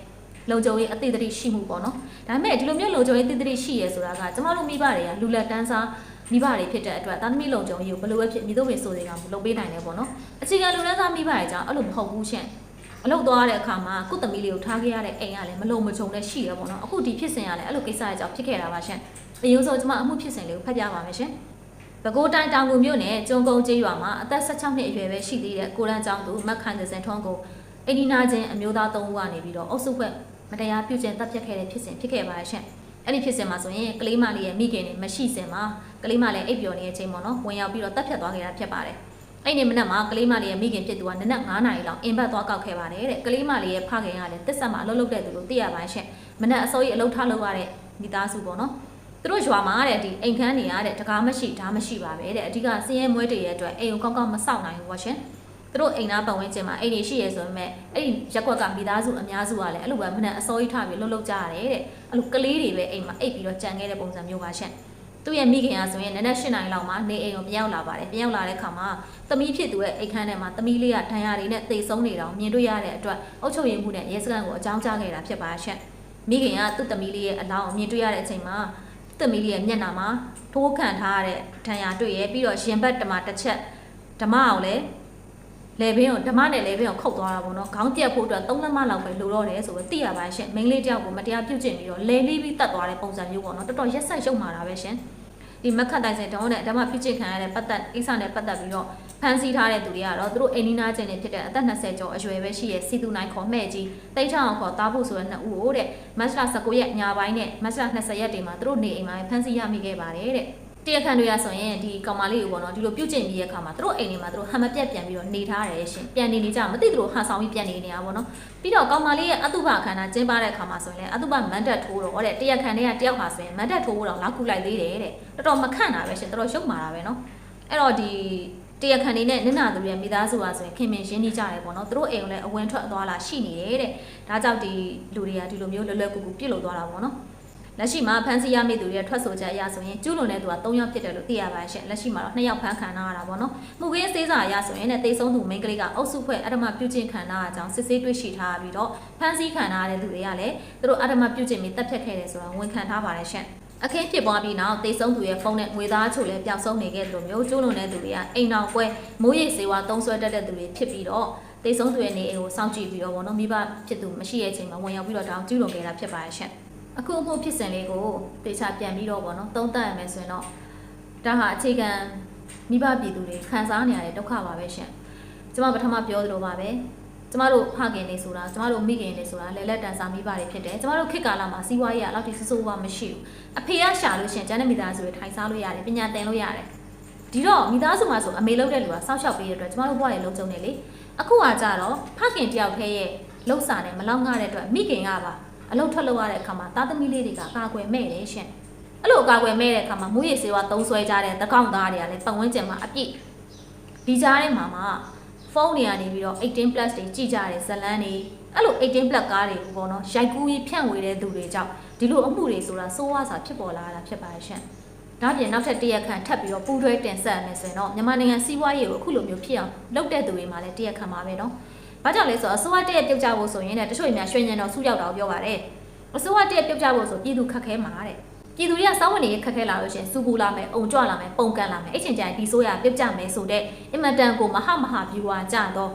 လုံခြုံရေးအသေးသေးရှိမှုပေါ့နော်ဒါပေမဲ့ဒီလိုမျိုးလုံခြုံရေးအသေးသေးရှိရဲဆိုတာကကျမတို့မိဘတွေကလူလက်တန်းစားမိဘတွေဖြစ်တဲ့အတွက်သားသမီးလုံခြုံရေးကိုဘယ်လိုပဲဖြစ်မိတို့ပင်ဆိုတွေကလုပ်ပေးနိုင်တယ်ပေါ့နော်အခြေခံလူတန်းစားမိဘတွေကြောင့်အဲ့လိုမဟုတ်ဘူးရှင်အလုပ်သွားတဲ့အခါမှာကုသမီးလေးကိုထားခဲ့ရတဲ့အိမ်ကလည်းမလုံမချုံနဲ့ရှိရပေါ့နော်အခုဒီဖြစ်စဉ်ကလည်းအဲ့လိုကိစ္စတွေကြောင့်ဖြစ်ခဲ့တာပါရှင်အရင်ဆုံးကျွန်မအမှုဖြစ်စဉ်လေးကိုဖတ်ပြပါမယ်ရှင်ပဲခူးတိုင်းတောင်ကူမြို့နယ်ကျုံကုန်းကျေးရွာမှာအသက်16နှစ်အရွယ်ပဲရှိသေးတဲ့ကိုရန်ကျောင်းသူမက်ခိုင်ဒဇင်ထွန်းကိုအိန္ဒိနာချင်းအမျိုးသား၃ဦးကနေပြီးတော့အုပ်စုဖွဲ့ မတရားပြုကျင့်တပ်ဖြတ်ခဲ့တဲ့ဖြစ်စဉ်ဖြစ်ခဲ့ပါရဲ့ရှင်အဲ့ဒီဖြစ်စဉ်မှာဆိုရင်ကလေးမလေးရဲ့မိခင်တွေမရှိစင်မှာကလေးမလေးအိပ်ပျော်နေတဲ့အချိန်ပေါ့နော်ဝင်ရောက်ပြီးတော့တပ်ဖြတ်သွားခဲ့တာဖြစ်ပါတယ်အဲ့ဒီမနက်မှာကလေးမလေးရဲ့မိခင်ဖြစ်သူကနနက်9နာရီလောက်အင်ဘတ်သွားကောက်ခဲ့ပါတယ်တဲ့ကလေးမလေးရဲ့ဖခင်ကလည်းတစ်ဆက်မှာအလုပ်လုပ်တဲ့သူလို့သိရပါရှင်မနက်အစိုးရအလုပ်ထားလုပ်ရတဲ့မိသားစုပေါ့နော်သူတို့ရွာမှာတဲ့ဒီအိမ်ခန်းနေရတဲ့တကားမရှိဓာမရှိပါပဲတဲ့အဓိကစင်းရဲမွဲတွေရဲ့အတွက်အိမ်ကိုကောင်းကောင်းမဆောက်နိုင်ဘူးပေါ့ရှင် သူတို့အိမ်သားပတ်ဝန်းကျင်မှာအိမ်တွေရှိရဲဆိုပေမဲ့အဲ့ဒီရက်ကွက်ကမိသားစုအများစုကလည်းအဲ့လိုပဲမနဲ့အစိုးရထားပြီးလှုပ်လှုပ်ကြရတယ်တဲ့အဲ့လိုကလေးတွေပဲအိမ်မှာအိပ်ပြီးတော့ကြံခဲ့တဲ့ပုံစံမျိုးပါရှင့်သူ့ရဲ့မိခင်ကဆိုရင်နနက်၈နာရီလောက်မှာနေအိမ်ကိုပြန်ရောက်လာပါတယ်ပြန်ရောက်လာတဲ့ခါမှာသမီးဖြစ်သူရဲ့အိမ်ခန်းထဲမှာသမီးလေးကဒဏ်ရာတွေနဲ့သေဆုံးနေတာကိုမြင်တွေ့ရတဲ့အတွက်အုပ်ချုပ်ရေးမှုနဲ့ရဲစခန်းကိုအကြောင်းကြားခဲ့တာဖြစ်ပါရှင့်မိခင်ကသူ့သမီးလေးရဲ့အလောင်းကိုမြင်တွေ့ရတဲ့အချိန်မှာသမီးလေးရဲ့မျက်နှာမှာထိုးခံထားရတဲ့ဒဏ်ရာတွေ့ရပြီးတော့ရင်ဘတ်တမတစ်ချက်ဓမ္မအောင်လည်း လေဘင်းကိုဓမ္မနဲ့လေဘင်းကိုခုတ်သွားတာပေါ့နော်ခေါင်းပြက်ဖို့အတွက်၃လက်မလောက်ပဲလိုတော့တယ်ဆိုတော့သိရပါရှင်မိန်းလေးတယောက်ကိုမတရားပြုတ်ကျင့်ပြီးတော့လေလေးပြီးတတ်သွားတဲ့ပုံစံမျိုးပေါ့နော်တော်တော်ရက်ဆက်ရုပ်မာတာပဲရှင်ဒီမက်ခတ်တိုင်စင်တုံးနဲ့ဓမ္မပြုတ်ကျင့်ခံရတဲ့ပတ်သက်အိဆာနဲ့ပတ်သက်ပြီးတော့ဖမ်းဆီးထားတဲ့သူတွေကတော့သူတို့အိမ်နီးနားချင်းတွေဖြစ်တဲ့အသက်20ကျော်အရွယ်ပဲရှိရဲ့စီသူနိုင်ခေါ်မဲ့ကြီးတိတ်ချအောင်ခေါ်တားဖို့ဆိုတဲ့နှစ်ဦးကိုတဲ့မတ်လ19ရက်ညပိုင်းနဲ့မတ်လ20ရက်တွေမှာသူတို့နေအိမ်မှာဖမ်းဆီးရမိခဲ့ပါတယ်တဲ့ တရားခံတွေကဆိုရင်ဒီကောင်မလေးကိုပေါ့နော်ဒီလိုပြုတ်ကျင့်ပြီးရဲ့အခါမှာသူတို့အိမ်တွေမှာသူတို့ဟန်မပြတ်ပြန်ပြီးတော့နေထားတယ်ရှင်ပြန်နေနေကြမသိသူတို့ဟန်ဆောင်ပြီးပြန်နေနေတာပေါ့နော်ပြီးတော့ကောင်မလေးရဲ့အတုပခန္ဓာကျင်းပတဲ့အခါမှာဆိုရင်လည်းအတုပမန်တက်ထိုးတော့တဲ့တရားခံတွေကတယောက်ပါဆိုရင်မန်တက်ထိုးဖို့တော့လောက်ကူလိုက်သေးတယ်တဲ့တော်တော်မခန့်တာပဲရှင်တော်တော်ရုပ်မာတာပဲနော်အဲ့တော့ဒီတရားခံတွေနဲ့နင့်နာသူတွေရဲ့မိသားစုပါဆိုရင်ခင်မင်ရှင်းနေကြတယ်ပေါ့နော်သူတို့အိမ်ကိုလည်းအဝင်ထွက်အသွားလာရှိနေတယ်တဲ့ဒါကြောင့်ဒီလူတွေကဒီလိုမျိုးလွယ်လွယ်ကူကူပြစ်လို့သွားတာပေါ့နော် လက်ရှိမှာဖမ်းဆီးရမိသူတွေရဲ့ထွက်ဆိုချက်အရဆိုရင်ကျူးလွန်တဲ့သူက3ယောက်ဖြစ်တယ်လို့သိရပါရှင့်လက်ရှိမှာတော့2ယောက်ဖမ်းခံထားရတာပေါ့နော်မှုခင်းစေးစာအရဆိုရင်လည်းတိတ်ဆုံးသူမိန်းကလေးကအုပ်စုဖွဲ့အဓမ္မပြုကျင့်ခံထားအကြောင်းစစ်ဆေးတွေ့ရှိထားပြီးတော့ဖမ်းဆီးခံထားရတဲ့သူတွေကလည်းသူတို့အဓမ္မပြုကျင့်ပြီးတပ်ဖြတ်ခဲ့တယ်ဆိုတာဝန်ခံထားပါတယ်ရှင့်အခင်းဖြစ်ပွားပြီးနောက်တိတ်ဆုံးသူရဲ့ဖုန်းနဲ့ငွေသားချို့လည်းပျောက်ဆုံးနေခဲ့တယ်လို့မျိုးကျူးလွန်တဲ့သူတွေကအိမ်တော်ကွဲမိုးရိပ်စေဝါသုံးဆွဲတတ်တဲ့သူတွေဖြစ်ပြီးတော့တိတ်ဆုံးသူရဲ့နေအိမ်ကိုစောင့်ကြည့်ပြီးတော့ဘောနော်မိဘဖြစ်သူမရှိတဲ့အချိန်မှာဝင်ရောက်ပြီးတော့တောင်းကျူးလွန်ခဲ့တာဖြစ်ပါတယ်ရှင့် အခုအမှုဖြစ်စဉ်လေးကိုတေချာပြန်ပြီးတော့ဗောနော်သုံးသပ်ရမယ်ဆိုရင်တော့ဒါဟာအခြေခံမိဘပြည်သူတွေခံစားနေရတဲ့ဒုက္ခပါပဲရှင်ကျမပထမပြောသလိုပါပဲကျမတို့ဖခင်နေဆိုတာကျမတို့မိခင်နေဆိုတာလဲလက်တန်စာမိဘတွေဖြစ်တယ်ကျမတို့ခေတ်ကာလမှာစီးပွားရေးကအလောက်ထိဆဆိုးဝါမရှိဘူးအဖေကရှာလို့ရှင်ကျန်တဲ့မိသားစုတွေထိုင်စားလို့ရတယ်ပညာသင်လို့ရတယ်ဒီတော့မိသားစုမှာဆိုအမေလုပ်တဲ့လူကစောက်ရှောက်ပေးတဲ့အတွက်ကျမတို့ဘဝတွေလုံးကျုံနေလေအခုကကြတော့ဖခင်တယောက်တည်းရဲ့လှုပ်စာနဲ့မလောက်ငှတဲ့အတွက်မိခင်ကပါ အလုပ်ထွက်လုပ်ရတဲ့အခါမှာသားသမီးလေးတွေကကာကွယ်မဲ့တယ်ရှင်အဲ့လိုကာကွယ်မဲ့တဲ့အခါမှာမူရည်စေဝါသုံးဆွဲကြတဲ့သကောင့်သားတွေကလည်းပတ်ဝန်းကျင်မှာအပြည့်ဒီကြားထဲမှာမှဖုန်းတွေကနေပြီးတော့18 plus တွေကြည့်ကြတဲ့ဇလန်းတွေအဲ့လို18 plus ကားတွေကိုပေါ့နော်ရိုက်ကူးပြီးဖြန့်ဝေတဲ့သူတွေကြောင့်ဒီလိုအမှုတွေဆိုတာစိုးဝါစာဖြစ်ပေါ်လာတာဖြစ်ပါရဲ့ရှင်ဒါပြင်နောက်ထပ်တစ်ရက်ခန့်ထပ်ပြီးတော့ပူးတွဲတင်ဆက်မယ်ဆိုရင်တော့မြန်မာနိုင်ငံစီးပွားရေးကိုအခုလိုမျိုးဖြစ်အောင်လုပ်တဲ့သူတွေမှာလည်းတစ်ရက်ခန့်ပါပဲနော် ဘာကြောင့်လဲဆိုတော့အစိုးရတရက်ပြုတ်ကြဖို့ဆိုရင်လည်းတချို့များရွှေညံတော်ဆူရောက်တာကိုပြောပါတယ်အစိုးရတရက်ပြုတ်ကြဖို့ဆိုပြည်သူခက်ခဲမှာတဲ့ပြည်သူတွေကစောင်းဝင်နေခက်ခဲလာလို့ရှရင်စူပူလာမယ်အုံကြွလာမယ်ပုံကန်လာမယ်အဲ့ချိန်ကျရင်ဒီဆိုရပြုတ်ကြမယ်ဆိုတဲ့အင်မတန်ကိုမဟာမဟာဗျူဟာကြတော့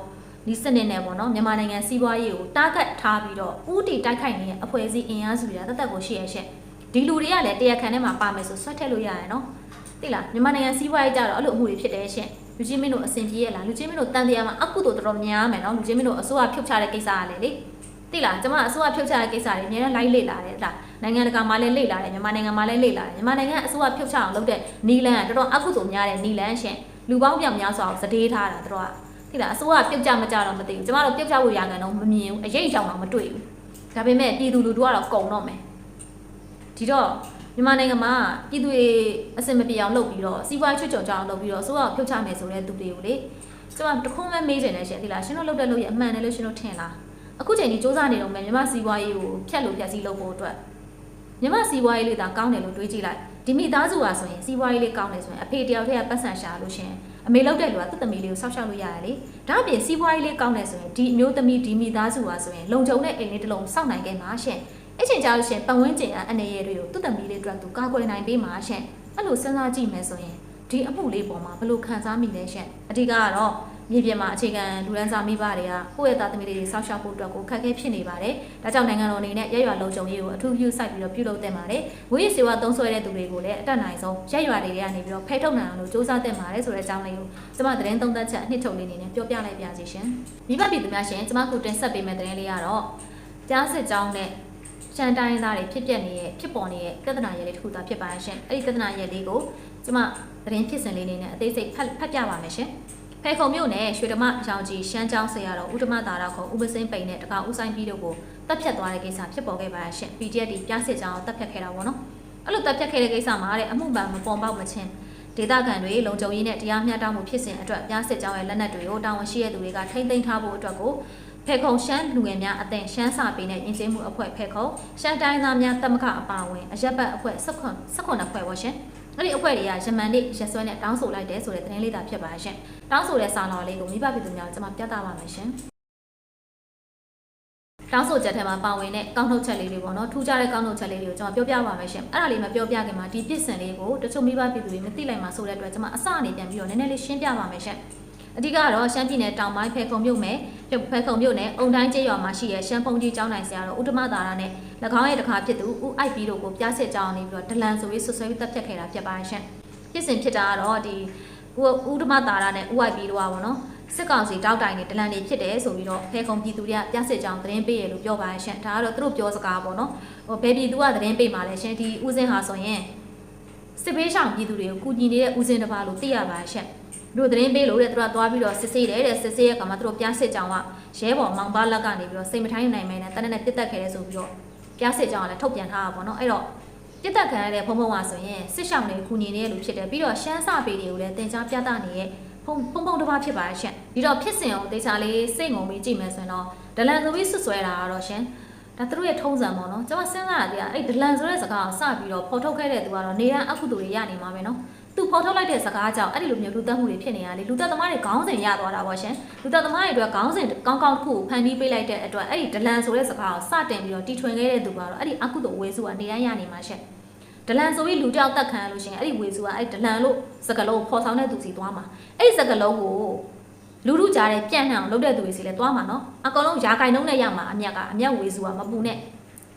ဒီစနစ်နဲ့ပေါ့နော်မြန်မာနိုင်ငံစီးပွားရေးကိုတာဂက်ထားပြီးတော့ဥတီတိုက်ခိုက်နေတဲ့အဖွဲ့အစည်းအင်အားစုတွေကတသက်ကိုရှိရရှက်ဒီလူတွေကလည်းတရားခံထဲမှာပါမယ်ဆိုဆွတ်ထက်လို့ရရနော်သိလားမြန်မာနိုင်ငံစီးပွားရေးကြတော့အဲ့လိုအမှုတွေဖြစ်တယ်ရှင့် လူချင်းမင်းတို့အဆင်ပြေရလားလူချင်းမင်းတို့တန်တရားမှာအကုသို့တော်တော်များမယ်နော်လူချင်းမင်းတို့အစိုးရဖြုတ်ချတဲ့ကိစ္စကလည်းလေသိလားကျမအစိုးရဖြုတ်ချတဲ့ကိစ္စတွေအများနဲ့လိုက်လေ့လာတယ်ဒါနိုင်ငံတကာမှာလည်းလေ့လာတယ်မြန်မာနိုင်ငံမှာလည်းလေ့လာတယ်မြန်မာနိုင်ငံအစိုးရဖြုတ်ချအောင်လုပ်တဲ့နီလန်ကတော်တော်အကုသို့များတဲ့နီလန်ရှင်လူပေါင်းပြောင်များစွာကိုစတေးထားတာတို့ကသိလားအစိုးရပြုတ်ချမကြတော့မသိဘူးကျမတို့ပြုတ်ချဖို့ရကန်တော့မမြင်ဘူးအရေးအကြောင်းတော့မတွေ့ဘူးဒါပေမဲ့ပြည်သူလူထုကတော့ကုံတော့မယ်ဒီတော့ မြန်မာနိုင်ငံမှာပြည်သူတွေအစင်မပြေအောင်လုပ်ပြီးတော့စီးပွားရေးချွတ်ချော်ကြအောင်လုပ်ပြီးတော့အစိုးရကိုဖြုတ်ချမယ်ဆိုတဲ့သူတွေကိုလေကျွန်မတခုံးမဲ့မေးတယ်နဲ့ရှင်ဒီလားရှင်တို့လုပ်တဲ့လုပ်ရအမှန်တယ်လို့ရှင်တို့ထင်လားအခုချိန်ကြီးစ조사နေတော့မယ်မြန်မာစီးပွားရေးကိုဖြတ်လို့ဖြတ်စည်းလုပ်ဖို့အတွက်မြန်မာစီးပွားရေးလေးသာကောင်းတယ်လို့တွေးကြည့်လိုက်ဒီမိသားစုပါဆိုရင်စီးပွားရေးလေးကောင်းတယ်ဆိုရင်အဖေတယောက်တည်းကပတ်စံရှာလို့ရှင်အမေလုပ်တဲ့လူကသူ့သမီးလေးကိုဆောက်ရှောက်လို့ရတယ်လေဒါအပြင်စီးပွားရေးလေးကောင်းတယ်ဆိုရင်ဒီအမျိုးသမီးဒီမိသားစုပါဆိုရင်လုံခြုံတဲ့အိမ်လေးတစ်လုံးစောင့်နိုင်ခဲ့မှာရှင် အဲ့ချိန်ကျလို့ရှင်ပတ်ဝန်းကျင်အအနေရတွေကိုသူ့သမီးလေးအတွက်သူကာကွယ်နိုင်ပေးမှာရှင်အဲ့လိုစဉ်းစားကြည့်မယ်ဆိုရင်ဒီအမှုလေးပေါ်မှာဘယ်လိုခံစားမိလဲရှင်အဓိကကတော့မြေပြင်မှာအခြေခံလူရန်စာမိဘတွေကကိုယ့်ရဲ့သားသမီးလေးတွေစောင့်ရှောက်ဖို့အတွက်ကိုခက်ခဲဖြစ်နေပါတယ်ဒါကြောင့်နိုင်ငံတော်အနေနဲ့ရရွာလုံခြုံရေးကိုအထူးပြုစိုက်ပြီးတော့ပြုလုပ်သင့်ပါတယ်ဝိရစေဝါသုံးဆွဲတဲ့သူတွေကိုလည်းအတက်နိုင်ဆုံးရရွာတွေကနေပြီးတော့ဖဲထုတ်နိုင်အောင်လို့စ조사သင့်ပါတယ်ဆိုတဲ့အကြောင်းလေးကိုကျွန်မသတင်းသုံးသပ်ချက်အနှစ်ထုတ်လေးအနေနဲ့ပြောပြလိုက်ပါစီရှင်မိဘပြည်သူများရှင်ကျွန်မခုတင်ဆက်ပေးမယ့်သတင်းလေးကတော့ကြားစစ်ကြောင်းနဲ့ ရှမ်းတိုင်းသားတွေဖြစ်ပျက်နေတဲ့ဖြစ်ပေါ်နေတဲ့ပြဿနာရဲ့လေးတစ်ခုသာဖြစ်ပါရဲ့ရှင်အဲ့ဒီပြဿနာရဲ့လေးကိုကျမသတင်းဖြစ်စဉ်လေးနေနဲ့အသေးစိတ်ဖတ်ဖတ်ပြပါမယ်ရှင်ဖဲခုံမြို့နယ်ရွှေဓမ္မရောင်ကြီးရှမ်းကျောင်းဆရာတော်ဥဒ္ဓမသာရခေါ်ဥပစင်းပိန်နဲ့တကောင်ဦးဆိုင်ပြီးတို့ကိုတပ်ဖြတ်သွားတဲ့ကိစ္စဖြစ်ပေါ်ခဲ့ပါရဲ့ရှင် PDF ဒီပြားစစ်ကြောင်းတပ်ဖြတ်ခဲ့တာပေါ့နော်အဲ့လိုတပ်ဖြတ်ခဲ့တဲ့ကိစ္စမှာတဲ့အမှုပန်မပေါ်ပေါက်မချင်းဒေသခံတွေလုံခြုံရေးနဲ့တရားမျှတမှုဖြစ်စဉ်အတွက်ပြားစစ်ကြောင်းရဲ့လက်နက်တွေကိုတာဝန်ရှိတဲ့သူတွေကထိမ့်သိမ်းထားဖို့အတွက်ကို ဖဲခုံရှမ်းလူငယ်များအသင်ရှမ်းစာပေနဲ့ယဉ်ကျေးမှုအဖွဲ့ဖဲခုံရှမ်းတိုင်းသားများတမကအပါအဝင်အရက်ဘတ်အဖွဲ့၁၇၁9ဖွဲ့ပါရှင်အဲ့ဒီအဖွဲ့တွေကယမန်နေ့ရက်စွဲနဲ့တောင်းဆိုလိုက်တယ်ဆိုတဲ့သတင်းလေးသာဖြစ်ပါရှင်တောင်းဆိုတဲ့စာလော်လေးကိုမိဘပြည်သူများကျွန်မပြသပါမယ်ရှင်တောင်းဆိုချက်ထဲမှာပါဝင်တဲ့ကောင်းထုတ်ချက်လေးတွေပေါ့နော်ထူးခြားတဲ့ကောင်းထုတ်ချက်လေးတွေကိုကျွန်မပြောပြပါမယ်ရှင်အဲ့ဒါလေးမပြောပြခင်မှာဒီပြစ်စင်လေးကိုတချို့မိဘပြည်သူတွေမသိလိုက်မှဆိုတဲ့အတွက်ကျွန်မအစအနေပြန်ပြီးတော့နည်းနည်းလေးရှင်းပြပါမယ်ရှင် အဓိကတော့ရှမ်းပြည်နယ်တောင်ပိုင်းဖဲခုံမြို့နယ်ဖဲခုံမြို့နယ်အုံတိုင်းကျေးရွာမှာရှိတဲ့ရှမ်းဖုန်ကြီးကျောင်းနိုင်ဆရာတော်ဥဒ္ဓမသာရနဲ့၎င်းရဲ့တခါဖြစ်သူဦးအိုက်ပြီးတို့ကိုပြားစစ်ကြောင်းနေပြီးတော့ဒလန်ဆိုပြီးဆွဆွဲပြီးတပ်ဖြတ်ခဲ့တာဖြစ်ပါရှင်။ဖြစ်စဉ်ဖြစ်တာကတော့ဒီဖဦးဥဒမတာရနဲ့ UIP တို့ကပေါ့နော်စစ်ကောင်စီတောက်တိုင်တွေဒလန်တွေဖြစ်တယ်ဆိုပြီးတော့ဖေကုံပြည်သူတွေကပြစစ်ကြောင်းသတင်းပေးရလို့ပြောပါရဲ့ရှင်ဒါကတော့သူတို့ပြောစကားပေါ့နော်ဟိုဘယ်ပြည်သူကသတင်းပေးမှာလဲရှင်ဒီဦးစင်းဟာဆိုရင်စစ်ပေးဆောင်ပြည်သူတွေကိုကူညီနေတဲ့ဦးစင်းတစ်ပါးလို့သိရပါရဲ့ရှင် သူတို့သတင်းပေးလို့တဲ့သူကသွားပြီးတော့စစ်ဆေးတယ်တဲ့စစ်ဆေးရကမှသူတို့ပြစစ်ကြောင်းကရဲဘော်မောင်ပါလက်ကနေပြီးတော့စိတ်မထိုင်းနိုင်မဲနဲ့တနက်နဲ့ပြစ်တက်ခဲ့တယ်ဆိုပြီးတော့ပြစစ်ကြောင်းကလည်းထုတ်ပြန်ထားတာပေါ့နော်အဲ့တော့ပြစ်တက်ခံရတဲ့ဖုံဖုံကဆိုရင်စစ်ဆောင်တွေကူညီနေတဲ့လူဖြစ်တယ်ပြီးတော့ရှမ်းစာပေတွေကိုလည်းတင် जा ပြသနေတဲ့ဖုံဖုံဖုံတစ်ပါးဖြစ်ပါရဲ့ရှင်ပြီးတော့ဖြစ်စဉ်အောင်တေချာလေးစိတ်ငုံပြီးကြည့်မယ်ဆိုရင်တော့ဒလန်ဆိုပြီးဆွဆွဲတာကတော့ရှင်ဒါသူတို့ရဲ့ထုံးစံပေါ့နော်ကျွန်မစဉ်းစားရသေးတာအဲ့ဒလန်ဆိုတဲ့စကားကိုစပြီးတော့ဖော်ထုတ်ခဲ့တဲ့သူကတော့နေရန်အခုတူတွေရနေမှာပဲနော် သူဖော်ထုတ်လိုက်တဲ့စကားကြောင့်အဲ့ဒီလိုမျိုးလူသက်မှုတွေဖြစ်နေရလေလူသက်သမားတွေခေါင်းစဉ်ရသွားတာပေါ့ရှင်လူသက်သမားတွေအတွက်ခေါင်းစဉ်ကောင်းကောင်းတစ်ခုကိုဖန်တီးပေးလိုက်တဲ့အတွက်အဲ့ဒီဒလန်ဆိုတဲ့စကားကိုစတင်ပြီးတော့တီထွင်ခဲ့တဲ့သူကတော့အဲ့ဒီအခုတူဝေစုကနေရန်ရနေမှာရှင်ဒလန်ဆိုပြီးလူတစ်ယောက်တက်ခံရလို့ရှိရင်အဲ့ဒီဝေစုကအဲ့ဒလန်လို့စကလုံးကိုဖော်ဆောင်တဲ့သူစီသွားမှာအဲ့ဒီစကလုံးကိုလူလူကြားတဲ့ပြန့်နှံအောင်လုပ်တဲ့သူတွေစီလည်းသွားမှာနော်အကောင်လုံးယာကင်နှုံးနဲ့ရမှာအမြတ်ကအမြတ်ဝေစုကမပူနဲ့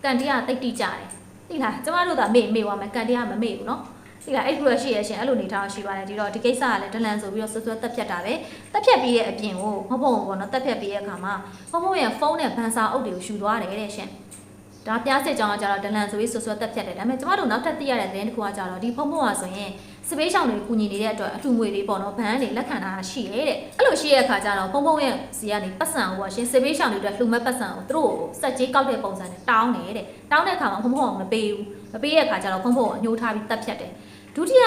ကန်တရားတိတ်တိကြတယ်သိလားကျမတို့ကမေ့မေ့သွားမယ်ကန်တရားမမေ့ဘူးနော် သိလားအဲ့ဒီလိုရှိရရှင်အဲ့လိုနေထားရှိပါတယ်ဒီတော့ဒီကိစ္စကလည်းဒလန်ဆိုပြီးတော့ဆွဆွတက်ဖြတ်တာပဲတက်ဖြတ်ပြီးတဲ့အပြင်ကိုမဟုတ်ဘူးပေါ့နော်တက်ဖြတ်ပြီးတဲ့အခါမှာဖုံဖုံရဲ့ဖုန်းနဲ့ဗန်စာအုပ်တွေကိုယူသွားတယ်တဲ့ရှင်ဒါပြစစ်ကြောင်းကကြတော့ဒလန်ဆိုပြီးဆွဆွတက်ဖြတ်တယ်ဒါပေမဲ့ကျမတို့နောက်ထပ်သိရတဲ့သတင်းတစ်ခုကကြတော့ဒီဖုံဖုံကဆိုရင်စပေးဆောင်တွေကူညီနေတဲ့အတွက်အထူငွေတွေပေါ့နော်ဘန်းတွေလက်ခံတာရှိရဲတဲ့အဲ့လိုရှိရတဲ့အခါကျတော့ဖုံဖုံရဲ့စီကနေပတ်စံဟိုကရှင်စပေးဆောင်တွေအတွက်လှူမဲ့ပတ်စံကိုသူတို့စက်ကြီးကောက်တဲ့ပုံစံနဲ့တောင်းတယ်တဲ့တောင်းတဲ့အခါမှာဖုံဖုံကမပေးဘူးမပေးတဲ့အခါကျတော့ဖုံဖုံကိုအညှိုးထားပြီးတက်ဖြတ်တယ် ဒုတိယ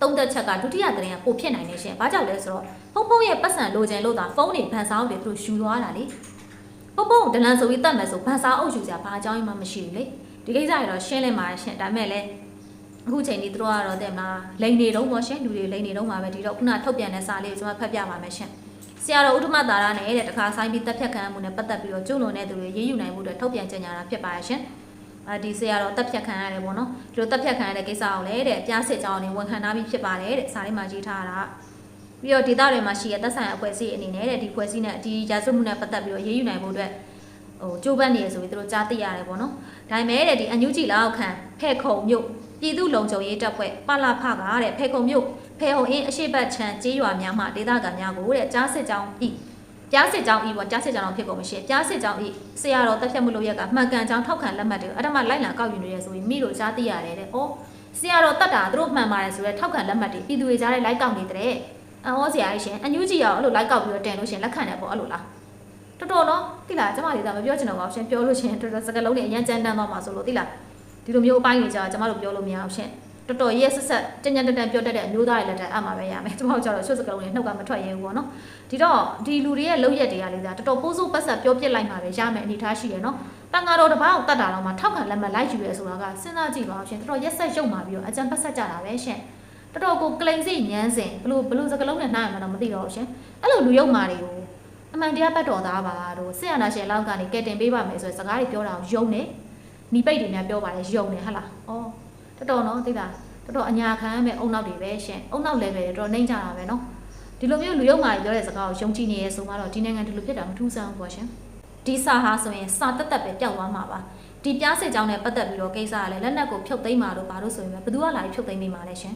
သုံးသက်ချက်ကဒုတိယသတင်းကပိုဖြစ်နိုင်နေရှင်ဘာကြောင့်လဲဆိုတော့ဖုံဖုံရဲ့ပတ်စံလိုချင်လို့သာဖုန်းတွေဗန်ဆောင်တွေသူတို့ယူသွားတာလေပုံပုံဒလန်ဆိုပြီးတတ်မယ်ဆိုဗန်စာအုပ်ယူကြဘာအကြောင်းမှမရှိဘူးလေဒီကိစ္စတွေတော့ရှင်းလင်းပါတယ်ရှင်ဒါပေမဲ့လည်းအခုချိန်ဒီသူတို့ကတော့တဲ့မလားလိန်နေတော့ပေါ့ရှင်လူတွေလိန်နေတော့မှာပဲဒီတော့ခုနထုတ်ပြန်တဲ့စာလေးကိုကျွန်မဖတ်ပြပါမယ်ရှင်ဆရာတော်ဥဒ္ဓမသာရနဲ့တဲ့တခါဆိုင်ပြီးတက်ဖြတ်ခံမှုနဲ့ပတ်သက်ပြီးတော့ကျုံလွန်တဲ့သူတွေရေးယူနိုင်မှုတွေထုတ်ပြန်ကြေညာတာဖြစ်ပါရဲ့ရှင် အဲဒီဆရာတော်တက်ဖြတ်ခံရတယ်ပေါ့နော်ဒီလိုတက်ဖြတ်ခံရတဲ့ကိစ္စကိုလည်းတဲ့အပြားစစ်ကြောင်းနေဝန်ခံထားပြီးဖြစ်ပါတယ်တဲ့စာလေးမှာရေးထားတာပြီးတော့ဒေတာတွေမှာရှိတဲ့သက်ဆိုင်အဖွဲ့အစည်းအနေနဲ့တဲ့ဒီဖွဲ့စည်းနဲ့ဒီရာဇဝမှုနဲ့ပတ်သက်ပြီးတော့ရေးယူနိုင်မှုအတွက်ဟိုကြိုးပမ်းနေရဆိုပြီးသူတို့ကြားသိရတယ်ပေါ့နော်ဒါပေမဲ့တဲ့ဒီအန်ယူဂျီလောက်ခံဖဲခုံမြို့ပြည်သူလုံခြုံရေးတပ်ဖွဲ့ပလာဖကတဲ့ဖဲခုံမြို့ဖဲဟုံအင်းအရှိတ်ချမ်းကျေးရွာများမှဒေသခံများကိုတဲ့ကြားစစ်ကြောင်းဤ ကြားစစ်ကြောင်းဤပေါ့ကြားစစ်ကြောင်းတော့ဖြစ်ကုန်မရှိကြားစစ်ကြောင်းဤဆရာတော်တက်ဖြတ်မှုလို့ရက်ကမှန်ကန်ကြောင်းထောက်ခံလက်မှတ်တွေအဲ့ဒါမှလိုက်လံကောက်ယူနေရဆိုပြီးမိတို့ကြားသိရတယ်တဲ့။အော်ဆရာတော်တက်တာသူတို့မှန်ပါတယ်ဆိုတော့ထောက်ခံလက်မှတ်တွေပြည်သူတွေကြားထဲလိုက်ကောက်နေတဲ့။အော်ဆရာကြီးရှင်အန်ယူဂျီရောအဲ့လိုလိုက်ကောက်ပြီးတော့တင်လို့ရှင်လက်ခံတယ်ပေါ့အဲ့လိုလား။တော်တော်နော်တိလားကျမလေးကမပြောချင်တော့ပါဘူးရှင်ပြောလို့ရှင်တော်တော်စကလုံးတွေအရင်ကြမ်းတမ်းသွားမှာဆိုလို့တိလားဒီလိုမျိုးအပိုင်းတွေကြာကျမတို့ပြောလို့မရအောင်ရှင် တော်တော်ရဲဆက်ဆက်တညံတန်တန်ပြောတတ်တဲ့အမျိုးသားတွေလက်ထက်အမှပဲရမယ်ကျမတို့ကျတော့ရွှတ်စကလုံးတွေနှုတ်ကမထွက်ရဲဘူးပေါ့နော်ဒီတော့ဒီလူတွေရဲ့လောက်ရက်တွေကလေးကတော်တော်ပိုးစိုးပတ်ဆက်ပြောပြစ်လိုက်မှာပဲရမယ်အနေထားရှိရနော်တန်ဃာတော်တစ်ပါးကိုတတ်တာတော့မှထောက်ခံလက်မှတ်လိုက်ယူရဲဆိုတာကစဉ်းစားကြည့်ပါဦးရှင်တော်တော်ရက်ဆက်ရုပ်မှာပြီးတော့အကြံပတ်ဆက်ကြတာပဲရှင်တော်တော်ကိုကလိန်စိတ်ညမ်းစင်ဘလို့ဘလို့စကလုံးနဲ့နှားရမှာတော့မသိတော့ဘူးရှင်အဲ့လိုလူရုပ်မာတွေကိုအမှန်တရားပတ်တော်သားပါတို့ဆရာနာရှင်လောက်ကနေကဲတင်ပေးပါမယ်ဆိုရင်စကားတွေပြောတာကိုယုံနေမိပိတ်တွေများပြောပါတယ်ယုံနေဟဟလားဩ တော်တော်နော်သိလားတော်တော်အညာခံရမယ်အုံနောက်တွေပဲရှင်အုံနောက် level တွေတော်တော်နှိမ့်ကြတာပဲနော်ဒီလိုမျိုးလူယုံမာတွေပြောတဲ့စကားကိုယုံကြည်နေရဲဆိုမှတော့ဒီနိုင်ငံဒီလိုဖြစ်တာမထူးဆန်းဘူးပေါ့ရှင်ဒီစာဟာဆိုရင်စာတက်တက်ပဲပျောက်သွားမှာပါဒီပြားစစ်ကြောင်းနဲ့ပတ်သက်ပြီးတော့ကိစ္စကလည်းလက်နက်ကိုဖြုတ်သိမ်းမှာလို့ဘာလို့ဆိုရင်ဘယ်သူကလာပြီးဖြုတ်သိမ်းနေမှာလဲရှင်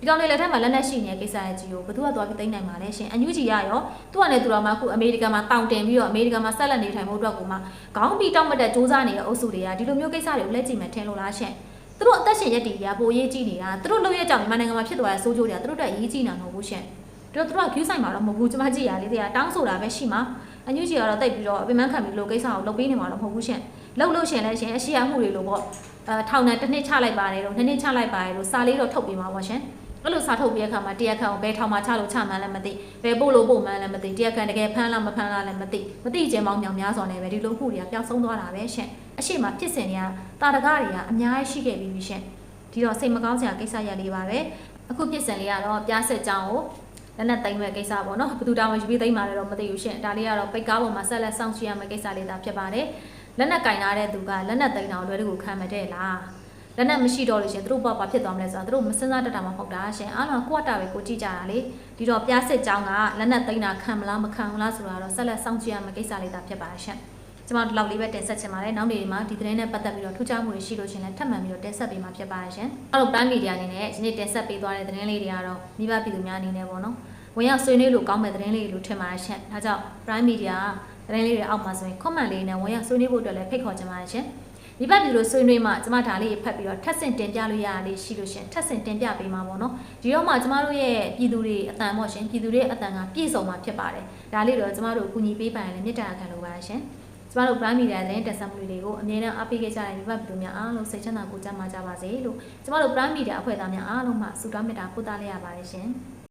ဒီကောင်လေးလက်ထက်မှာလက်နက်ရှိနေတဲ့ကိစ္စရဲ့ကြီးကိုဘယ်သူကသွားပြီးသိမ်းနိုင်မှာလဲရှင်အန်ယူဂျီရရောသူကလည်းသူတော်မှအခုအမေရိကန်မှာတောင်တင်ပြီးတော့အမေရိကန်မှာဆက်လက်နေထိုင်မှုအတွက်ကိုမှခေါင်းပြီးတောက်မတက်စူးစမ်းနေတဲ့အုပ်စုတွေကဒီလိုမျိုးကိစ္စတွေကိုလက်ကြည့်မှထင်လို့လားရှင် သူတို့အသက်ရှင်ရက်တည်ရပိုရေးကြည့်နေတာသူတို့လုပ်ရကြောင်မြန်မာနိုင်ငံမှာဖြစ်သွားတဲ့ဆိုးကျိုးတွေကသူတို့တက်ရေးကြည့်နေတာမဟုတ်ဘူးရှင်သူတို့သူတို့က view ဆိုင်မှာတော့မဟုတ်ဘူးကျွန်မကြည့်ရလေးတွေကတောင်းဆိုတာပဲရှိမှာအန်ယူဂျီကတော့တိတ်ပြီးတော့အပိမန်းခံပြီးလို့ကိစ္စကိုလုပ်ပေးနေမှာတော့မဟုတ်ဘူးရှင်လုပ်လို့ရှင်လဲရှင်အရှိရမှုတွေလို့ပေါ့အဲထောင်နဲ့တစ်နှစ်ချလိုက်ပါတယ်လို့နှစ်နှစ်ချလိုက်ပါတယ်လို့စာလေးတော့ထုတ်ပေးမှာပါရှင် အဲ့လိုစာထုတ်ပြီးတဲ့အခါမှာတရားခံကိုဘယ်ထောင်မှာချလို့ချမှန်းလည်းမသိဘယ်ပို့လို့ပို့မှန်းလည်းမသိတရားခံတကယ်ဖမ်းလားမဖမ်းလားလည်းမသိမသိခြင်းပေါင်းမြောင်များစွာနဲ့ပဲဒီလိုမှုတွေကပျောက်ဆုံးသွားတာပဲရှင်အရှိမဖြစ်စဉ်တွေကတာတကားတွေကအများကြီးရှိခဲ့ပြီးပြီရှင်ဒီတော့စိတ်မကောင်းစရာကိစ္စရက်လေးပါပဲအခုဖြစ်စဉ်လေးကတော့ပြားဆက်ကြောင်းကိုလက်နဲ့သိမ့်မဲ့ကိစ္စပေါ့နော်ဘယ်သူတောင်မှယူပြီးသိမ့်မှလည်းတော့မသိဘူးရှင်ဒါလေးကတော့ပိတ်ကားပေါ်မှာဆက်လက်စောင့်ကြည့်ရမယ့်ကိစ္စလေးသာဖြစ်ပါတယ်လက်နဲ့ကင်ထားတဲ့သူကလက်နဲ့သိမ့်တာကိုလွယ်တကူခံမတဲ့လား လက်နဲ့မရှိတော့လို့ရှင်သူတို့ဘာဘာဖြစ်သွားမလဲဆိုတော့သူတို့မစင်စားတတ်တာမှမဟုတ်တာရှင်အားလုံးကိုယ့်အတာပဲကိုကြည့်ကြတာလေဒီတော့ပြားစစ်ကြောင်းကလက်နဲ့သိမ်းတာခံမလားမခံဘူးလားဆိုတာတော့ဆက်လက်စောင့်ကြည့်ရမယ့်ကိစ္စလေးသာဖြစ်ပါရှင်ကျကျွန်မတို့လောက်လေးပဲတင်ဆက်ချင်ပါတယ်နောက်နေ့ဒီမှာဒီသတင်းနဲ့ပတ်သက်ပြီးတော့ထူးခြားမှုတွေရှိလို့ရှရင်လည်းထပ်မံပြီးတော့တင်ဆက်ပေးမှာဖြစ်ပါတယ်ရှင်အဲ့တော့ Prime Media အနေနဲ့ဒီနေ့တင်ဆက်ပေးသွားတဲ့သတင်းလေးတွေကတော့မိဘပြည်သူများအနေနဲ့ပေါ့နော်ဝင်ရောက်ဆွေးနွေးလို့ကောင်းမဲ့သတင်းလေးတွေလို့ထင်ပါတယ်ရှင်ဒါကြောင့် Prime Media သတင်းလေးတွေအောက်မှာဆိုရင် comment လေးနဲ့ဝင်ရောက်ဆွေးနွေးဖို့အတွက်လည်းဖိတ်ခေါ်ချင်ပါတယ်ရှင် ဒီဘက်ပြည်လို့ဆွေးနွေးမှကျမဒါလေးဖတ်ပြီးတော့ထပ်ဆင့်တင်ပြလို့ရတာလေးရှိလို့ရှင်ထပ်ဆင့်တင်ပြပေးမှာပေါ့နော်ဒီတော့မှကျမတို့ရဲ့ပြည်သူတွေအတန်ပေါ့ရှင်ပြည်သူတွေအတန်ကပြည့်စုံမှာဖြစ်ပါတယ်ဒါလေးတော့ကျမတို့အကူအညီပေးပါရင်လည်းမေတ္တာခံလိုပါတယ်ရှင်ကျမတို့ Prime Media သတင်းတက်ဆက်မှုတွေကိုအမြဲတမ်းအားပေးခဲ့ကြတဲ့ဒီဘက်ပြည်သူများအားလုံးစိတ်ချမ်းသာကိုယ်ကျန်းမာကြပါစေလို့ကျမတို့ Prime Media အဖွဲ့သားများအားလုံးမှဆုတောင်းမေတ္တာပို့သလိုက်ရပါတယ်ရှင်။